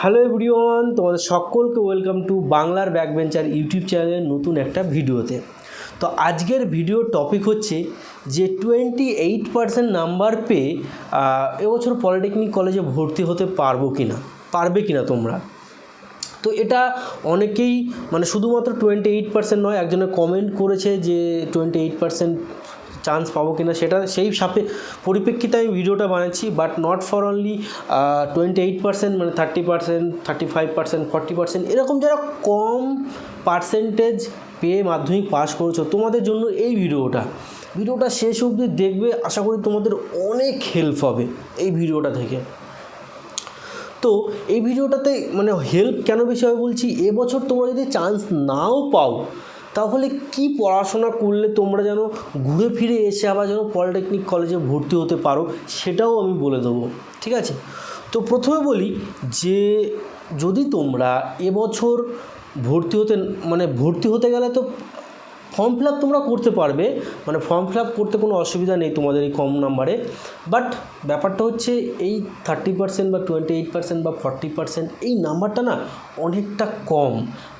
Hello everyone, তোমাদের সকলকে welcome to বাংলার ব্যাকবেঞ্চার ইউটিউব চ্যানেলের নতুন একটা ভিডিওতে। তো আজকের ভিডিওর টপিক হচ্ছে যে টোয়েন্টি এইট পার্সেন্ট নাম্বার পেয়ে এবছর পলিটেকনিক কলেজে ভর্তি হতে পারব কি না পারবে কি না তোমরা? তো এটা অনেকেই মানে শুধুমাত্র টোয়েন্টি এইট পার্সেন্ট নয়, একজনে কমেন্ট করেছে যে টোয়েন্টি এইট পার্সেন্ট চান্স পাবো কিনা সেটা সেই সাপে, পরিপ্রেক্ষিতে আমি ভিডিওটা বানাচ্ছি but not for only twenty eight percent মানে thirty percent thirty five percent forty percent এরকম যারা কম পার্সেন্টেজ পেয়ে মাধ্যমিক পাস করেছ, তোমাদের জন্য এই ভিডিওটা ভিডিওটা শেষ অবধি দেখবে, আশা করি তোমাদের অনেক হেল্প হবে এই ভিডিওটা থেকে। তো এই ভিডিওটাতে মানে হেল্প কেন বেশি হবে বলছি, এবছর তোমরা যদি চান্স নাও পাও তাহলে কি পড়াশোনা করলে তোমরা যেন ঘুরে ফিরে এসে আবার যেন পলিটেকনিক কলেজে ভর্তি হতে পারো, সেটাও আমি বলে দেবো, ঠিক আছে? তো প্রথমে বলি যে, যদি তোমরা এবছর ভর্তি হতে মানে ভর্তি হতে গেলে তো ফর্ম ফিল তোমরা করতে পারবে। মানে ফর্ম ফিল করতে কোনো অসুবিধা নেই তোমাদের এই কম নাম্বারে বাট ব্যাপারটা হচ্ছে এই থার্টি পার্সেন্ট বা টোয়েন্টি এইট পার্সেন্ট বা ফর্টি পার্সেন্ট এই নাম্বারটা না অনেকটা কম।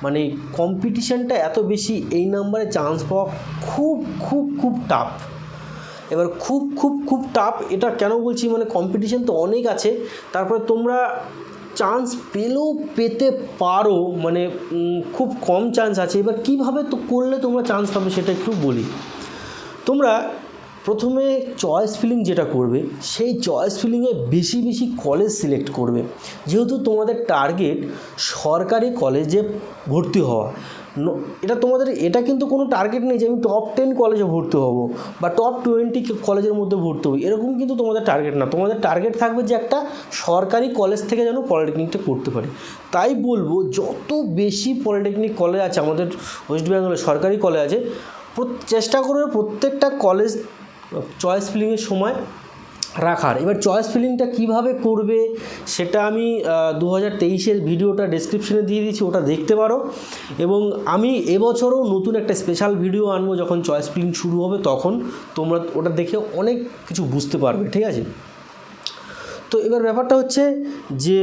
মানে কম্পিটিশানটা এত বেশি এই নাম্বারে চান্স পাওয়া খুব খুব খুব টাফ এবার খুব খুব খুব টাফ এটা কেন বলছি? মানে কম্পিটিশান তো অনেক আছে। তারপরে তোমরা চান্স পেলেও পেতে পারো মানে খুব কম চান্স আছে। এবার কীভাবে তো করলে তোমরা চান্স পাবে সেটা একটু বলি। তোমরা প্রথমে চয়েস ফিলিং যেটা করবে, সেই চয়েস ফিলিংয়ে বেশি বেশি কলেজ সিলেক্ট করবে। যেহেতু তোমাদের টার্গেট সরকারি কলেজে ভর্তি হওয়া। এটা তোমাদের, এটা কিন্তু কোনো টার্গেট নেই যে আমি টপ টেন কলেজে ভর্তি হব বা টপ টোয়েন্টি কলেজের মধ্যে ভর্তি হব। এরকম কিন্তু তোমাদের টার্গেট না। তোমাদের টার্গেট থাকবে যে একটা সরকারি কলেজ থেকে যেন পলিটেকনিকটা করতে পারে। তাই বলব, যত বেশি পলিটেকনিক কলেজ আছে, আমাদের ওয়েস্ট বেঙ্গলে সরকারি কলেজ আছে চেষ্টা করবে প্রত্যেকটা কলেজ চয়েস ফিলিংয়ের সময় রাখার। এবার চয়েস ফিলিংটা কীভাবে করবে, সেটা আমি দু হাজার তেইশের ভিডিওটা ডেসক্রিপশনে দিয়ে দিচ্ছি ওটা দেখতে পারো। এবং আমি এবছরও নতুন একটা স্পেশাল ভিডিও আনব যখন চয়েস ফিলিং শুরু হবে তখন। তোমরা ওটা দেখে অনেক কিছু বুঝতে পারবে, ঠিক আছে? তো এবার ব্যাপারটা হচ্ছে যে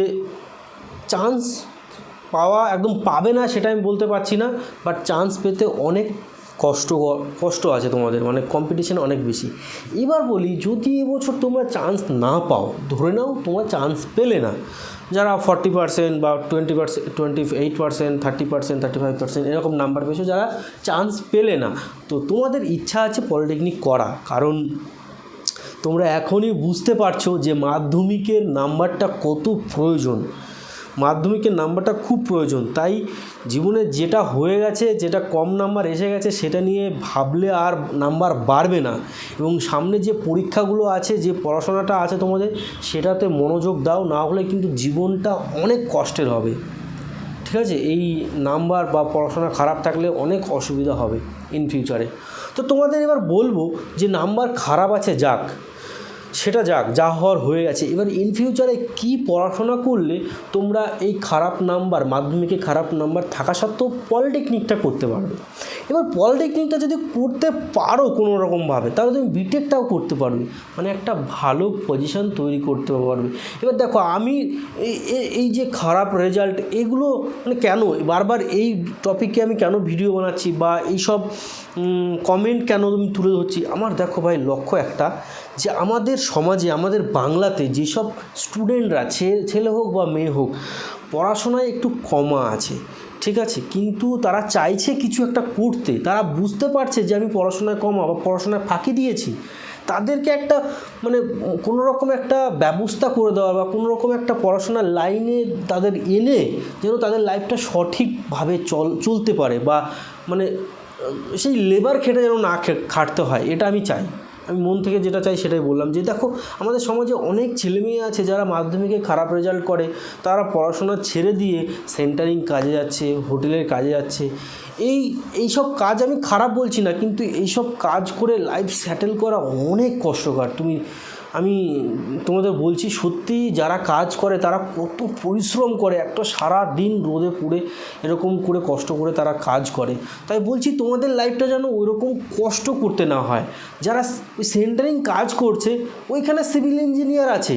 চান্স পাওয়া একদম পাবে না সেটা আমি বলতে পারছি না বাট চান্স পেতে অনেক কষ্ট কষ্ট আছে তোমাদের মানে কম্পিটিশান অনেক বেশি। এবার বলি, যদি এবছর তোমরা চান্স না পাও, ধরে নাও তোমরা চান্স পেলে না, যারা ফর্টি পার্সেন্ট বা twenty percent twenty eight percent thirty percent thirty five percent এরকম নাম্বার পেয়েছ, যারা চান্স পেলে না, তো তোমাদের ইচ্ছা আছে পলিটেকনিক করা, কারণ তোমরা এখনই বুঝতে পারছ যে মাধ্যমিকের নাম্বারটা কত প্রয়োজন। মাধ্যমিকের নাম্বারটা খুব প্রয়োজন। তাই জীবনে যেটা হয়ে গেছে, যেটা কম নাম্বার এসে গেছে, সেটা নিয়ে ভাবলে আর নাম্বার বাড়বে না। এবং সামনে যে পরীক্ষাগুলো আছে, যে পড়াশোনাটা আছে তোমাদের, সেটাতে মনোযোগ দাও, না হলে কিন্তু জীবনটা অনেক কষ্টের হবে। ঠিক আছে? এই নাম্বার বা পড়াশোনা খারাপ থাকলে অনেক অসুবিধা হবে ইন ফিউচারে তো তোমাদের এবার বলব যে নাম্বার খারাপ আছে যাক। সেটা যাক, যা হওয়ার হয়ে গেছে। এবার ইন ফিউচারে কী পড়াশোনা করলে তোমরা এই খারাপ নাম্বার মাধ্যমিকে খারাপ নাম্বার থাকা সত্ত্বেও পলিটেকনিকটা করতে পারবে? এবার পলিটেকনিকটা যদি করতে পারো কোনো রকমভাবে তাহলে তুমি বিটেকটাও করতে পারবে। মানে একটা ভালো পজিশন তৈরি করতে পারবে। এবার দেখো, আমি এই যে খারাপ রেজাল্ট এগুলো মানে কেন? বারবার এই টপিকে আমি কেন ভিডিও বানাচ্ছি বা এইসব কমেন্ট কেন আমি তুলে ধরছি? আমার দেখো ভাই, লক্ষ্য একটা, যে আমাদের সমাজে, আমাদের বাংলাতে যেসব স্টুডেন্টরা ছেলে হোক বা মেয়ে হোক, পড়াশোনায় একটু কমা আছে। ঠিক আছে, কিন্তু তারা চাইছে কিছু একটা করতে। তারা বুঝতে পারছে যে আমি পড়াশোনায় কম বা পড়াশোনায় ফাঁকি দিয়েছি। তাদেরকে একটা মানে কোনো রকম একটা ব্যবস্থা করে দেওয়া বা কোনো রকম একটা পড়াশোনার লাইনে তাদের এনে যেন তাদের লাইফটা সঠিকভাবে চল চলতে পারে বা মানে সেই লেবার খেটে যেন না খাটতে হয়, এটা আমি চাই। আমি মন থেকে যেটা চাই সেটাই বললাম যে দেখো, আমাদের সমাজে অনেক ছেলেমেয়ে আছে যারা মাধ্যমিকে খারাপ রেজাল্ট করে, তারা পড়াশোনা ছেড়ে দিয়ে সেন্টারিং কাজে যাচ্ছে হোটেলের কাজে যাচ্ছে। এই এই সব কাজ আমি খারাপ বলছি না, কিন্তু এইসব কাজ করে লাইফ স্যাটেল করা অনেক কষ্টকর। তুমি আমি তোমাদের বলছি সত্যি যারা কাজ করে, তারা কত পরিশ্রম করে, একটা সারা দিন রোদে পুড়ে এরকম করে কষ্ট করে তারা কাজ করে। তাই বলছি তোমাদের লাইফটা যেন ওইরকম কষ্ট করতে না হয়। যারা সেন্টারিং কাজ করছে, ওইখানে সিভিল ইঞ্জিনিয়ার আছে।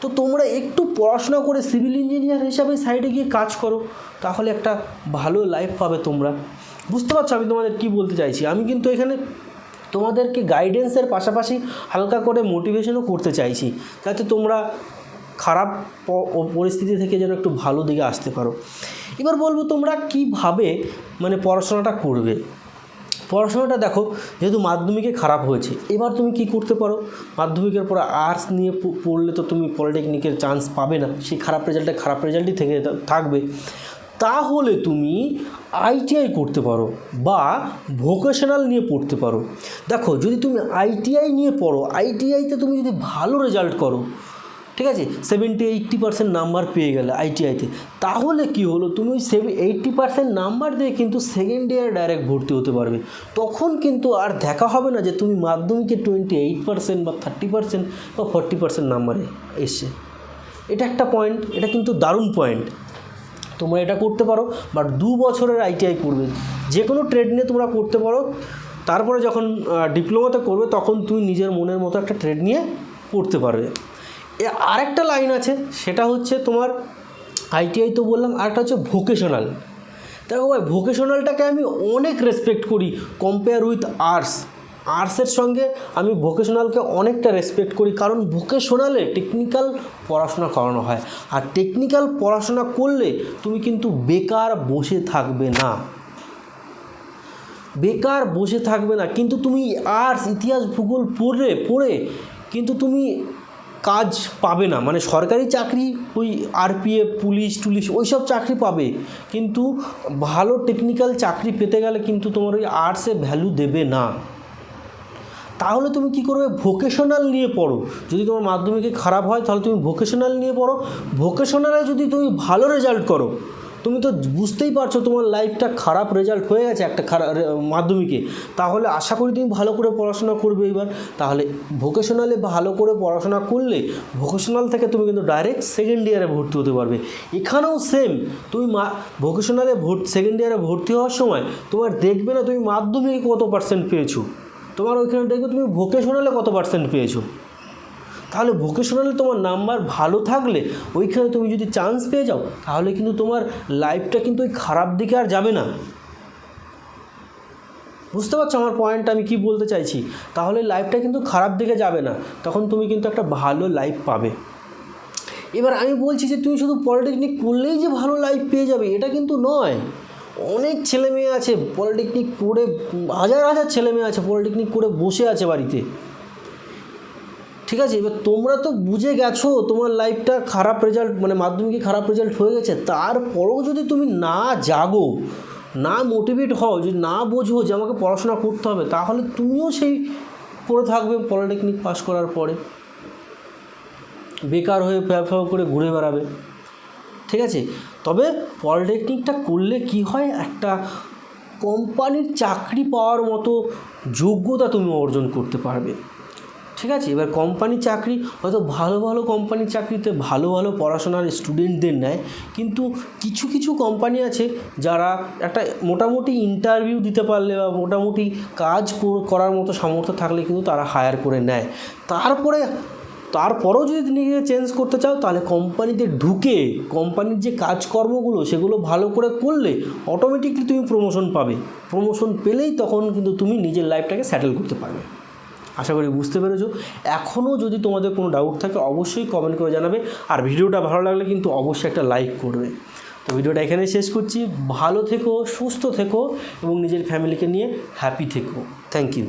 তো তোমরা একটু পড়াশোনা করে সিভিল ইঞ্জিনিয়ার হিসাবে সাইডে গিয়ে কাজ করো, তাহলে একটা ভালো লাইফ পাবে তোমরা। বুঝতে পারছ আমি তোমাদের কি বলতে চাইছি? আমি কিন্তু এখানে তোমাদেরকে গাইডেন্সের পাশাপাশি হালকা করে মোটিভেশনও করতে চাইছি? যাতে তোমরা খারাপ পরিস্থিতি থেকে যেন একটু ভালো দিকে আসতে পারো। এবার বলব তোমরা কীভাবে মানে পড়াশোনাটা করবে? পড়াশোনাটা দেখো, যেহেতু মাধ্যমিকে খারাপ হয়েছে, এবার তুমি কি করতে পারো? মাধ্যমিকের পর আর্টস নিয়ে পড়লে তো তুমি পলিটেকনিকের চান্স পাবে না। সেই খারাপ রেজাল্টে খারাপ রেজাল্টই থেকে থাকবে। তাহলে তুমি আইটিআই করতে পারো বা ভোকেশনাল নিয়ে পড়তে পারো। দেখো, যদি তুমি আইটিআই নিয়ে পড়ো আইটিআইতে তুমি যদি ভালো রেজাল্ট করো, ঠিক আছে? সেভেন্টি এইট্টি পার্সেন্ট নাম্বার পেয়ে গেলে আইটিআইতে তাহলে কি হলো? তুমি ওই সেভেন এইট্টি পার্সেন্ট নাম্বার দিয়ে কিন্তু সেকেন্ড ইয়ার ডাইরেক্ট ভর্তি হতে পারবে। তখন কিন্তু আর দেখা হবে না যে তুমি মাধ্যমিকে টোয়েন্টি এইট পার্সেন্ট বা থার্টি পার্সেন্ট বা ফর্টি পার্সেন্ট নাম্বারে এসছে। এটা একটা পয়েন্ট এটা কিন্তু দারুণ পয়েন্ট তোমরা এটা করতে পারো বাট দু বছরের আইটিআই করবে। যে কোনো ট্রেড নিয়ে তোমরা করতে পারো, তারপরে যখন ডিপ্লোমাতে করবে, তখন তুমি নিজের মনের মতো একটা ট্রেড নিয়ে পড়তে পারবে। আরেকটা লাইন আছে, সেটা হচ্ছে তোমার আইটিআই তো বললাম আরেকটা হচ্ছে ভোকেশনাল দেখো ভাই ভোকেশনালটাকে আমি অনেক রেসপেক্ট করি কম্পেয়ার উইথ আর্টস আর্টসের সঙ্গে আমি ভোকেশনালকে অনেকটা রেসপেক্ট করি, কারণ ভোকেশনালে টেকনিক্যাল পড়াশোনা করানো হয়। আর টেকনিক্যাল পড়াশোনা করলে তুমি কিন্তু বেকার বসে থাকবে না। বেকার বসে থাকবে না। কিন্তু তুমি আর্টস ইতিহাস, ভূগোল পড়ে পড়ে কিন্তু তুমি কাজ পাবে না। মানে সরকারি চাকরি ওই আরপিএফ পুলিশ, টুলিশ ওই সব চাকরি পাবে। কিন্তু ভালো টেকনিক্যাল চাকরি পেতে গেলে কিন্তু তোমার ওই আর্টসে ভ্যালু দেবে না। তাহলে তুমি কি করবে? ভোকেশনাল নিয়ে পড়ো। যদি তোমার মাধ্যমিকে খারাপ হয়, তাহলে তুমি ভোকেশনাল নিয়ে পড়ো। ভোকেশনালে যদি তুমি ভালো রেজাল্ট করো, তুমি তো বুঝতেই পারছ তোমার লাইফটা খারাপ রেজাল্ট হয়ে গেছে একটা খারাপ মাধ্যমিকে। তাহলে আশা করি তুমি ভালো করে পড়াশোনা করবে এবার। তাহলে ভোকেশনালে ভালো করে পড়াশোনা করলে ভোকেশনাল থেকে তুমি কিন্তু ডাইরেক্ট সেকেন্ড ইয়ারে ভর্তি হতে পারবে। এখানেও সেম তুমি মা ভোকেশনালে ভর্তি সেকেন্ড ইয়ারে ভর্তি হওয়ার সময় তোমার দেখবে না তুমি মাধ্যমিকে কত পার্সেন্ট পেয়েছ। তোমার ওইখানে দেখবে তুমি ভোকেশনালে কত পার্সেন্ট পেয়েছ। তাহলে ভোকেশনালে তোমার নাম্বার ভালো থাকলে ওইখানে তুমি যদি চান্স পেয়ে যাও, তাহলে কিন্তু তোমার লাইফটা কিন্তু ওই খারাপ দিকে আর যাবে না। বুঝতে পারছ আমার পয়েন্টটা আমি কি বলতে চাইছি? তাহলে লাইফটা কিন্তু খারাপ দিকে যাবে না, তখন তুমি কিন্তু একটা ভালো লাইফ পাবে। এবার আমি বলছি যে তুমি শুধু পলিটেকনিক করলেই যে ভালো লাইফ পেয়ে যাবে, এটা কিন্তু নয়। অনেক ছেলে মেয়ে আছে পলিটেকনিক করে, হাজার হাজার ছেলে মেয়ে আছে পলিটেকনিক করে বসে আছে বাড়িতে। ঠিক আছে? এবার তোমরা তো বুঝে গেছো তোমার লাইফটা খারাপ রেজাল্ট মানে মাধ্যমিকে খারাপ রেজাল্ট হয়ে গেছে। তারপরেও যদি তুমি না জাগো, না মোটিভেট হও, যদি না বোঝো যে আমাকে পড়াশোনা করতে হবে, তাহলে তুমিও সেই পড়ে থাকবে পলিটেকনিক পাস করার পরে। বেকার হয়ে ফ্যাও করে ঘুরে বেড়াবে। ঠিক আছে? তবে পলিটেকনিকটা করলে কি হয়? একটা কোম্পানির চাকরি পাওয়ার মতো যোগ্যতা তুমি অর্জন করতে পারবে। ঠিক আছে? এবার কোম্পানি চাকরি, হয়তো ভালো ভালো কোম্পানির চাকরিতে ভালো ভালো পড়াশোনার স্টুডেন্টদের নেয়, কিন্তু কিছু কিছু কোম্পানি আছে যারা একটা মোটামুটি ইন্টারভিউ দিতে পারলে বা মোটামুটি কাজ করার মতো সামর্থ্য থাকলে কিন্তু তারা হায়ার করে নেয়। তারপরে তারপরেও যদি নিজেকে চেঞ্জ করতে চাও, তাহলে কোম্পানিতে ঢুকে কোম্পানির যে কাজকর্মগুলো, সেগুলো ভালো করে করলে অটোমেটিকলি তুমি প্রমোশন পাবে। প্রমোশন পেলেই তখন কিন্তু তুমি নিজের লাইফটাকে সেটেল করতে পারবে। আশা করি বুঝতে পেরেছ। এখনও যদি তোমাদের কোনো ডাউট থাকে, অবশ্যই কমেন্ট করে জানাবে। আর ভিডিওটা ভালো লাগলে কিন্তু অবশ্যই একটা লাইক করবে। তো ভিডিওটা এখানে শেষ করছি। ভালো থেকো, সুস্থ থেকো, এবং নিজের ফ্যামিলিকে নিয়ে হ্যাপি থেকো। Thank you